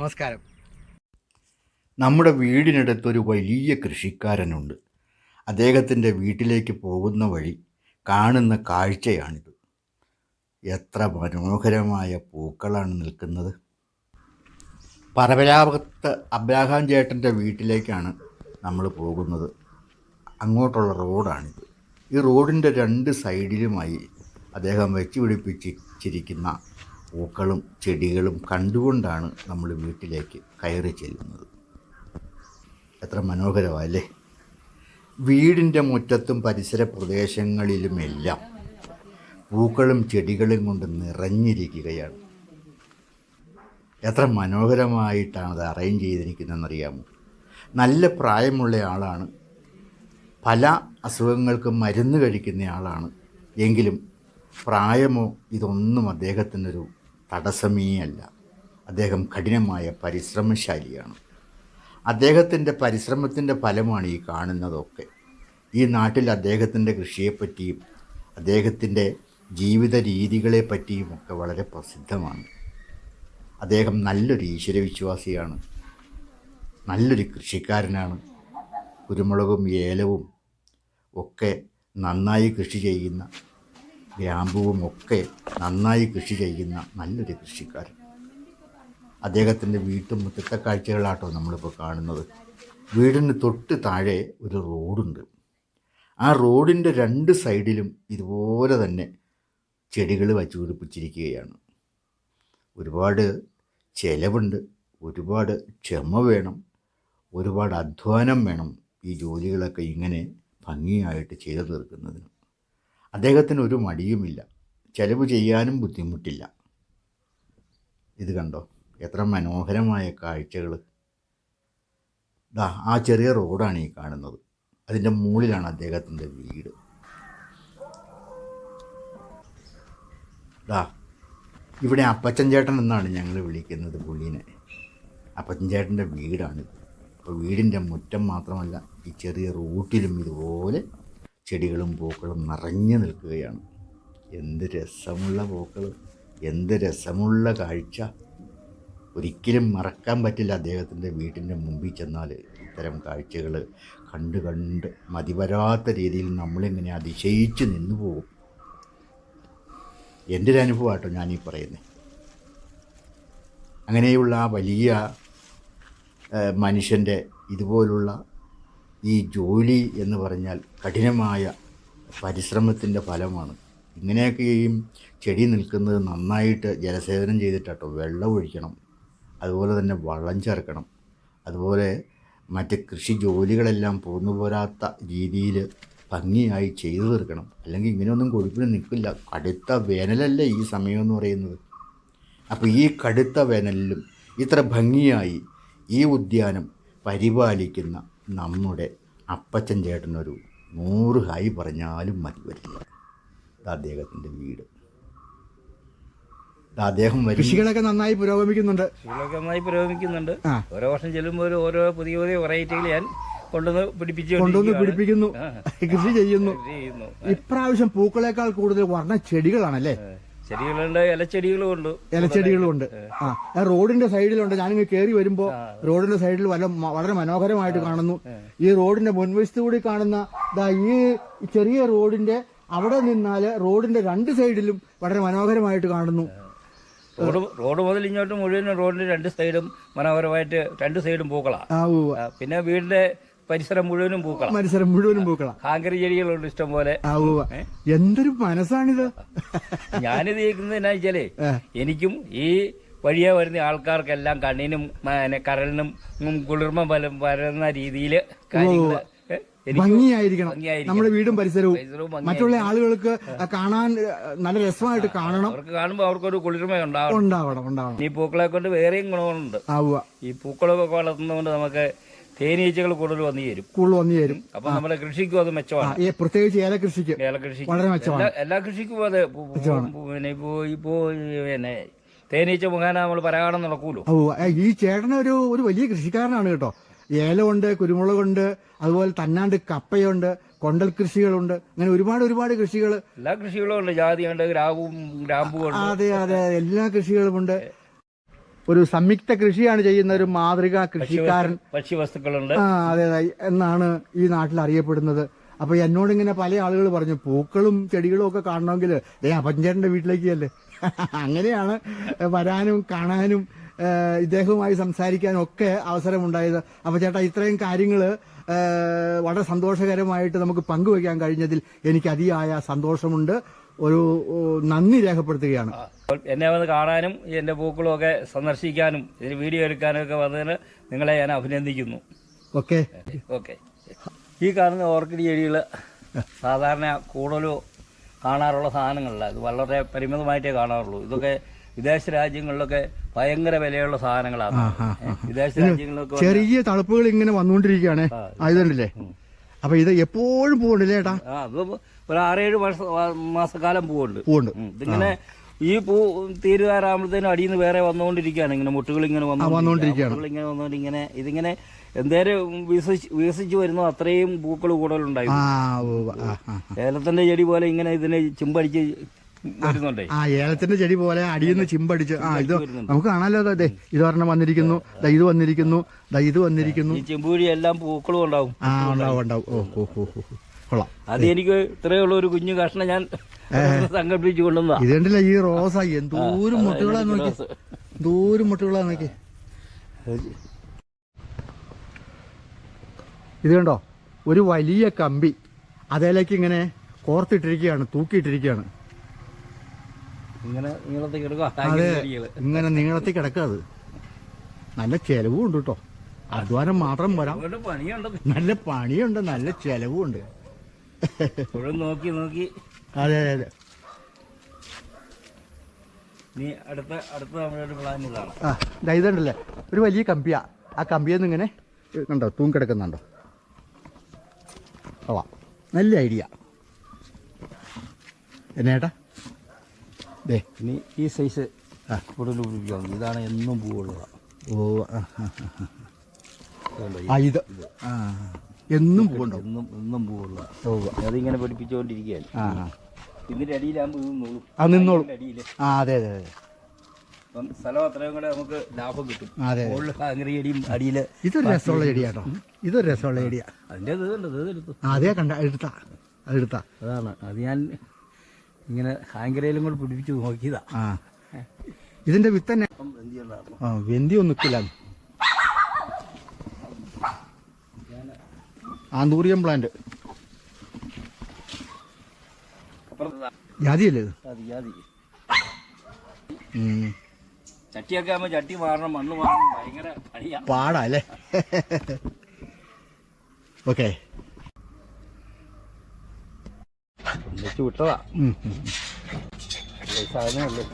നമസ്കാരം. നമ്മുടെ വീടിനടുത്തൊരു വലിയ കൃഷിക്കാരനുണ്ട്. അദ്ദേഹത്തിന്റെ വീട്ടിലേക്ക് പോകുന്ന വഴി കാണുന്ന കാഴ്ചയാണിത്. എത്ര മനോഹരമായ പൂക്കളാണ് നിൽക്കുന്നത്. പറവലാപത്ത് അബ്രാഹാം ചേട്ടന്റെ വീട്ടിലേക്കാണ് നമ്മൾ പോകുന്നത്. അങ്ങോട്ടുള്ള റോഡാണിത്. ഈ റോഡിന്റെ രണ്ട് സൈഡിലുമായി അദ്ദേഹം വെച്ച് പിടിപ്പിച്ചിരിക്കുന്ന പൂക്കളും ചെടികളും കണ്ടുകൊണ്ടാണ് നമ്മൾ വീട്ടിലേക്ക് കയറി ചെല്ലുന്നത്. എത്ര മനോഹരമല്ലേ? വീടിന്റെ മുറ്റത്തും പരിസര പ്രദേശങ്ങളിലുമെല്ലാം പൂക്കളും ചെടികളും കൊണ്ട് നിറഞ്ഞിരിക്കുകയാണ്. എത്ര മനോഹരമായിട്ടാണ് അത് അറേഞ്ച് ചെയ്തിരിക്കുന്നതെന്നറിയാമോ? നല്ല പ്രായമുള്ള ആളാണ്. പല അസുഖങ്ങൾക്കും മരുന്ന് കഴിക്കുന്ന ആളാണ്. എങ്കിലും പ്രായമോ ഇതൊന്നും അദ്ദേഹത്തിനൊരു തടസ്സമേ അല്ല അദ്ദേഹം കഠിനമായ പരിശ്രമശാലിയാണ്. അദ്ദേഹത്തിന്റെ പരിശ്രമത്തിന്റെ ഫലമാണ് ഈ കാണുന്നതൊക്കെ. ഈ നാട്ടിൽ അദ്ദേഹത്തിന്റെ കൃഷിയെപ്പറ്റിയും അദ്ദേഹത്തിന്റെ ജീവിത രീതികളെപ്പറ്റിയും ഒക്കെ വളരെ പ്രസിദ്ധമാണ്. അദ്ദേഹം നല്ലൊരു ഈശ്വരവിശ്വാസിയാണ്. നല്ലൊരു കൃഷിക്കാരനാണ്. കുരുമുളകും ഏലവും ഒക്കെ നന്നായി കൃഷി ചെയ്യുന്ന ഗ്രാമ്പുവും ഒക്കെ നന്നായി കൃഷി ചെയ്യുന്ന നല്ലൊരു കൃഷിക്കാരൻ. അദ്ദേഹത്തിന്റെ വീട്ടുമുറ്റത്തെ കാഴ്ചകളാട്ടോ നമ്മളിപ്പോൾ കാണുന്നത്. വീടിന് തൊട്ട് താഴെ ഒരു റോഡുണ്ട്. ആ റോഡിന്റെ രണ്ട് സൈഡിലും ഇതുപോലെ തന്നെ ചെടികൾ വച്ചു പിടിപ്പിച്ചിരിക്കുകയാണ്. ഒരുപാട് ചിലവുണ്ട് ഒരുപാട് ക്ഷമ വേണം ഒരുപാട് അധ്വാനം വേണം ഈ ജോലികളൊക്കെ ഇങ്ങനെ ഭംഗിയായിട്ട് ചെയ്തു തീർക്കുന്നതിന്. അദ്ദേഹത്തിന് ഒരു മടിയുമില്ല. ചിലവ് ചെയ്യാനും ബുദ്ധിമുട്ടില്ല. ഇത് കണ്ടോ? എത്ര മനോഹരമായ കാഴ്ചകൾ ദാ ആ ചെറിയ റോഡാണ് ഈ കാണുന്നത്. അതിന്റെ മുകളിലാണ് അദ്ദേഹത്തിന്റെ വീട്. ദാ ഇവിടെ അപ്പച്ചൻ ചേട്ടൻ എന്നാണ് ഞങ്ങൾ വിളിക്കുന്നത് പുള്ളീനെ. അപ്പച്ചൻ ചേട്ടന്റെ വീടാണിത്. അപ്പോൾ വീടിന്റെ മുറ്റം മാത്രമല്ല ഈ ചെറിയ റൂട്ടിലും ഇതുപോലെ ചെടികളും പൂക്കളും നിറഞ്ഞു നിൽക്കുകയാണ്. എന്ത് രസമുള്ള പൂക്കൾ എന്ത് രസമുള്ള കാഴ്ച. ഒരിക്കലും മറക്കാൻ പറ്റില്ല അദ്ദേഹത്തിന്റെ വീട്ടിന്റെ മുമ്പിൽ ചെന്നാൽ ഇത്തരം കാഴ്ചകൾ കണ്ട് കണ്ട് മതിവരാത്ത രീതിയിൽ നമ്മളിങ്ങനെ അതിശയിച്ച് നിന്നു പോകും. എന്റെ ഒരു അനുഭവമാട്ടോ ഞാനീ പറയുന്നത് അങ്ങനെയുള്ള ആ വലിയ മനുഷ്യന്റെ ഇതുപോലുള്ള ഈ ജോലി എന്ന് പറഞ്ഞാൽ കഠിനമായ പരിശ്രമത്തിന്റെ ഫലമാണ്. ഇങ്ങനെയൊക്കെയും ചെടി നിൽക്കുന്നത് നന്നായിട്ട് ജലസേവനം ചെയ്തിട്ടാട്ടോ. വെള്ളം ഒഴിക്കണം അതുപോലെ തന്നെ വളം ചേർക്കണം അതുപോലെ മറ്റ് കൃഷി ജോലികളെല്ലാം പോന്നു പോരാത്ത രീതിയിൽ ഭംഗിയായി ചെയ്തു തീർക്കണം. അല്ലെങ്കിൽ ഇങ്ങനെയൊന്നും കൊഴുപ്പിന് നിൽക്കില്ല. കടുത്ത വേനലല്ലേ ഈ സമയമെന്ന് പറയുന്നത്. അപ്പോൾ ഈ കടുത്ത വേനലിലും ഇത്ര ഭംഗിയായി ഈ ഉദ്യാനം പരിപാലിക്കുന്ന നമ്മുടെ അപ്പച്ചൻ ചേട്ടനൊരു നൂറ് ഹൈ പറഞ്ഞാലും മതി വരില്ല ഇത് അദ്ദേഹത്തിന്റെ വീട്. ഇത് അദ്ദേഹം കൃഷികളൊക്കെ നന്നായി പുരോഗമിക്കുന്നുണ്ട്. കൃഷികളൊക്കെ നന്നായി പുരോഗമിക്കുന്നുണ്ട്. ഓരോ വർഷം ചെല്ലുമ്പോൾ ഓരോ പുതിയ പുതിയ വെറൈറ്റികൾ ഞാൻ കൊണ്ടുവന്ന് പിടിപ്പിച്ചു കൊണ്ടുവന്ന് പിടിപ്പിക്കുന്നു. കൃഷി ചെയ്യുന്നു. ചെയ്യുന്നു. ഇപ്രാവശ്യം പൂക്കളേക്കാൾ കൂടുതൽ വർണ ചെടികളാണല്ലേ ചെടികളുണ്ട് ഇലച്ചെടികളും ഉണ്ട്. ഇലച്ചെടികളും ഉണ്ട് ആ. റോഡിന്റെ സൈഡിലുണ്ട്. ഞാനിങ്ങ് കയറി വരുമ്പോ റോഡിന്റെ സൈഡിൽ വല്ല വളരെ മനോഹരമായിട്ട് കാണുന്നു. ഈ റോഡിന്റെ മുൻവശത്ത് കൂടി കാണുന്ന ഈ ചെറിയ റോഡിന്റെ അവിടെ നിന്നാൽ റോഡിന്റെ രണ്ട് സൈഡിലും വളരെ മനോഹരമായിട്ട് കാണുന്നു. റോഡ് റോഡ് മുതൽ ഇങ്ങോട്ട് മുഴുവൻ റോഡിന്റെ രണ്ട് സൈഡും മനോഹരമായിട്ട് രണ്ട് സൈഡും. ആ, പിന്നെ വീടിന്റെ പരിസരം മുഴുവനും പൂക്കളാ. പരിസരം മുഴുവനും പൂക്കളാ. ഹാങ്കറി ചെടികളുണ്ട് ഇഷ്ടം പോലെ എന്തൊരു മനസ്സാണിത്. ഞാനിത് കേൾക്കുന്നതിനാ വെച്ചാലേ എനിക്കും ഈ വഴിയെ വരുന്ന ആൾക്കാർക്കെല്ലാം കണ്ണിനും കരലിനും കരളിനും കുളിർമ വരുന്ന രീതിയിൽ കാര്യങ്ങൾ ഭംഗിയായിരിക്കണം. നമ്മുടെ വീടും പരിസരവും. മറ്റുള്ള ആളുകൾക്ക് കാണാൻ നല്ല രസമായിട്ട് കാണണം. അവർക്ക് കാണുമ്പോൾ അവർക്കൊരു കുളിർമ ഉണ്ടാവും ഉണ്ടാവണം ഉണ്ടാവണം. ഈ പൂക്കളെ കൊണ്ട് വേറെയും ഗുണങ്ങളുണ്ട് ഈ പൂക്കളൊക്കെ വളർത്തുന്നതുകൊണ്ട് നമുക്ക് തേനീച്ചകൾ കൂടുതൽ വന്നു ചേരും. കൂടുതൽ വന്നു ചേരും. അപ്പൊ നമ്മുടെ കൃഷിക്കും അത് മെച്ചമാണ്. മെച്ചമാണ് ഏല കൃഷിക്ക് ഏലകൃഷിക്ക് ഏലകൃഷി വളരെ മെച്ചമാണ്. എല്ലാ- കൃഷിക്കും അത് പിന്നെ ഇപ്പോ ഇപ്പോ പിന്നെ തേനീച്ച മുഖേന നമ്മൾ പരാഗണം നടക്കൂലോ? ഓ ഈ ചേട്ടൻ ഒരു ഒരു വലിയ കൃഷിക്കാരനാണ് കേട്ടോ. ഏലമുണ്ട് കുരുമുളകുണ്ട് അതുപോലെ തന്നാണ്ട് കപ്പയുണ്ട് കൊണ്ടൽ കൃഷികളുണ്ട്. അങ്ങനെ ഒരുപാട് ഒരുപാട് കൃഷികൾ എല്ലാ കൃഷികളും ഉണ്ട്. ജാതിയുണ്ട് ഗ്രാമവും ഗ്രാമ്പും ഉണ്ട് അതെ അതെ എല്ലാ കൃഷികളുമുണ്ട് ഒരു സംയുക്ത കൃഷിയാണ് ചെയ്യുന്ന ഒരു മാതൃകാ കൃഷിക്കാരൻ. ഭക്ഷ്യവസ്തുക്കളുണ്ട് ആ അതെ അതെ. എന്നാണ് ഈ നാട്ടിൽ അറിയപ്പെടുന്നത്. അപ്പൊ എന്നോട് ഇങ്ങനെ പല ആളുകൾ പറഞ്ഞു പൂക്കളും ചെടികളും ഒക്കെ കാണണമെങ്കിൽ ദേ അപ്പഞ്ചേട്ടന്റെ വീട്ടിലേക്ക് അല്ലേ അങ്ങനെയാണ് വരാനും കാണാനും ഇദ്ദേഹവുമായി സംസാരിക്കാനും ഒക്കെ അവസരമുണ്ടായത്. അപ്പൊ ചേട്ടാ ഇത്രയും കാര്യങ്ങൾ വളരെ സന്തോഷകരമായിട്ട് നമുക്ക് പങ്കുവയ്ക്കാൻ കഴിഞ്ഞതിൽ എനിക്ക് അതിയായ സന്തോഷമുണ്ട്. ഒരു നന്ദി രേഖപ്പെടുത്തുകയാണ്. എന്നെ വന്ന് കാണാനും എന്റെ പൂക്കളും ഒക്കെ സന്ദർശിക്കാനും ഇതിന് വീഡിയോ എടുക്കാനും ഒക്കെ വന്നതിന് നിങ്ങളെ ഞാൻ അഭിനന്ദിക്കുന്നു. ഓക്കെ. ഓക്കെ. ഈ കാണുന്ന ഓർക്കിഡ് ചെടികൾ സാധാരണ കൂടുതലും കാണാറുള്ള സാധനങ്ങളല്ല. ഇത് വളരെ പരിമിതമായിട്ടേ കാണാറുള്ളൂ. ഇതൊക്കെ വിദേശ രാജ്യങ്ങളിലൊക്കെ ഭയങ്കര വിലയുള്ള സാധനങ്ങളാണ്. വിദേശ രാജ്യങ്ങളിലൊക്കെ ചെറിയ തണുപ്പുകൾ ഇങ്ങനെ വന്നുകൊണ്ടിരിക്കുകയാണ്. ആയതുകൊണ്ടല്ലേ? അപ്പൊ ഇത് എപ്പോഴും പോകണ്ടല്ലേ ചേട്ടാ ആ അത് ഒരു ആറേഴ് വർഷ മാസക്കാലം പൂവുണ്ട്. പൂവുണ്ട്. ഇതിങ്ങനെ ഈ പൂ തീരുവാറാകുമ്പോഴത്തേനും അടിയിൽ നിന്ന് വേറെ വന്നുകൊണ്ടിരിക്കുകയാണ് ഇങ്ങനെ മുട്ടുകൾ ഇങ്ങനെ വന്നുകൊണ്ടിരിക്കുകയാണ്. മുട്ടുകൾ ഇങ്ങനെ വന്നുകൊണ്ട് ഇങ്ങനെ ഇതിങ്ങനെ എന്തേരം വികസിച്ച് വരുന്നു അത്രയും പൂക്കൾ കൂടുതലുണ്ടായി ഏലത്തിന്റെ ചെടി പോലെ ഇങ്ങനെ ഇതിനെ ചിമ്പടിച്ച് വരുന്നുണ്ടേ. ആ ഏലത്തിന്റെ ചെടി പോലെ അടിയിൽ നിന്ന് ചിമ്പടിച്ച്. ആ ഇത് നമുക്ക് കാണാലോ അതെ ഇത് പറഞ്ഞ വന്നിരിക്കുന്നു. ദാ ഇത് വന്നിരിക്കുന്നു. ദാ ഇത് വന്നിരിക്കുന്നു. ചെമ്പുഴി എല്ലാം പൂക്കളും ഉണ്ടാവും. ആ ഉണ്ടാവും ഉണ്ടാവും. ഓ ഓ ഓ ഓ ഓ. കൊള്ളാം. അത് എനിക്ക് ഇത്രയുള്ള ഒരു കുഞ്ഞു കഷ്ണം ഞാൻ സംഘടിപ്പിച്ചു കൊണ്ടുവന്ന ഇത് കണ്ടില്ല ഈ റോസ? എന്തോരം മുട്ടുകളാ നോക്കി. എന്തോരം മുട്ടുകളാ നോക്കി. ഇത് കണ്ടോ? ഒരു വലിയ കമ്പി. അതേലേക്ക് ഇങ്ങനെ കോർത്തിട്ടിരിക്കുകയാണ് തൂക്കിയിട്ടിരിക്കുകയാണ്. ഇങ്ങനെ നീളത്തിൽ എടുക്കുക അതെ ഇങ്ങനെ നീളത്തിൽ കിടക്കുക അത്. നല്ല ചെലവും ഉണ്ട് കേട്ടോ അധ്വാനം മാത്രം വരാം. നല്ല പണിയുണ്ട് നല്ല ചെലവും ഉണ്ട് നോക്കി നോക്കി. അതെ അതെ അതെ. നീ അടുത്ത അടുത്ത നമ്മുടെ പ്ലാൻ ഇതാണ്. ആ ഇതുണ്ടല്ലേ? ഒരു വലിയ കമ്പിയാ. ആ കമ്പിയിൽ നിന്ന് ഇങ്ങനെ കണ്ടോ തൂങ്ങിക്കിടക്കുന്നുണ്ടോ? ഓ നല്ല ഐഡിയ. എന്നേട്ടാ ദേ. ഇനി ഈ സൈസ് കൂടുതൽ പിടിപ്പിക്കാം ഇതാണ് എന്നും പൂവുള്ളതാണ് ഓ ആ, ആ, ആ, ആ. ആ. ഇത്. ആ എന്നും പോകണ്ടോ എന്നും എന്നും പൂവുള്ള ഓ. അതിങ്ങനെ പഠിപ്പിച്ചുകൊണ്ടിരിക്കുകയാണ് ആ ഇതിന്റെ അടിയിലാകുമ്പോൾ ഇത് ആ നിന്നോളും. അടിയിൽ ആ അതെ അതെ അതെ. അപ്പം സ്ഥലം അത്രയും കൂടെ നമുക്ക് ലാഭം കിട്ടും. ആ, അതെ മുകളിൽ ഹാങ്ങറി അടിയിൽ ഇതൊരു രസമുള്ള ചെടിയാട്ടോ. ഇതൊരു രസമുള്ള ചെടിയാ. അതിന്റെ ഇത് ഉണ്ട് ഇത് എടുത്തു. ആ, അതേ കണ്ട എടുത്താ അതെടുത്താ അതാണ്. അത് ഞാൻ ഇങ്ങനെ ഹാങ്കരയിലും കൂടെ പിടിപ്പിച്ച് നോക്കിയതാ. ആ. ഇതിന്റെ വിത്ത് തന്നെ? ആ വെന്തി ഒന്നും നിൽക്കില്ല ആന്തൂറിയം പ്ലാന്റ് ജാതിയല്ലേ. ചട്ടിയൊക്കെ ചട്ടി മാറണം മണ്ണ് മാറണം ഭയങ്കര പാടാ അല്ലേ? ഓക്കെ. വിട്ടതാ. ഉള്ളൂ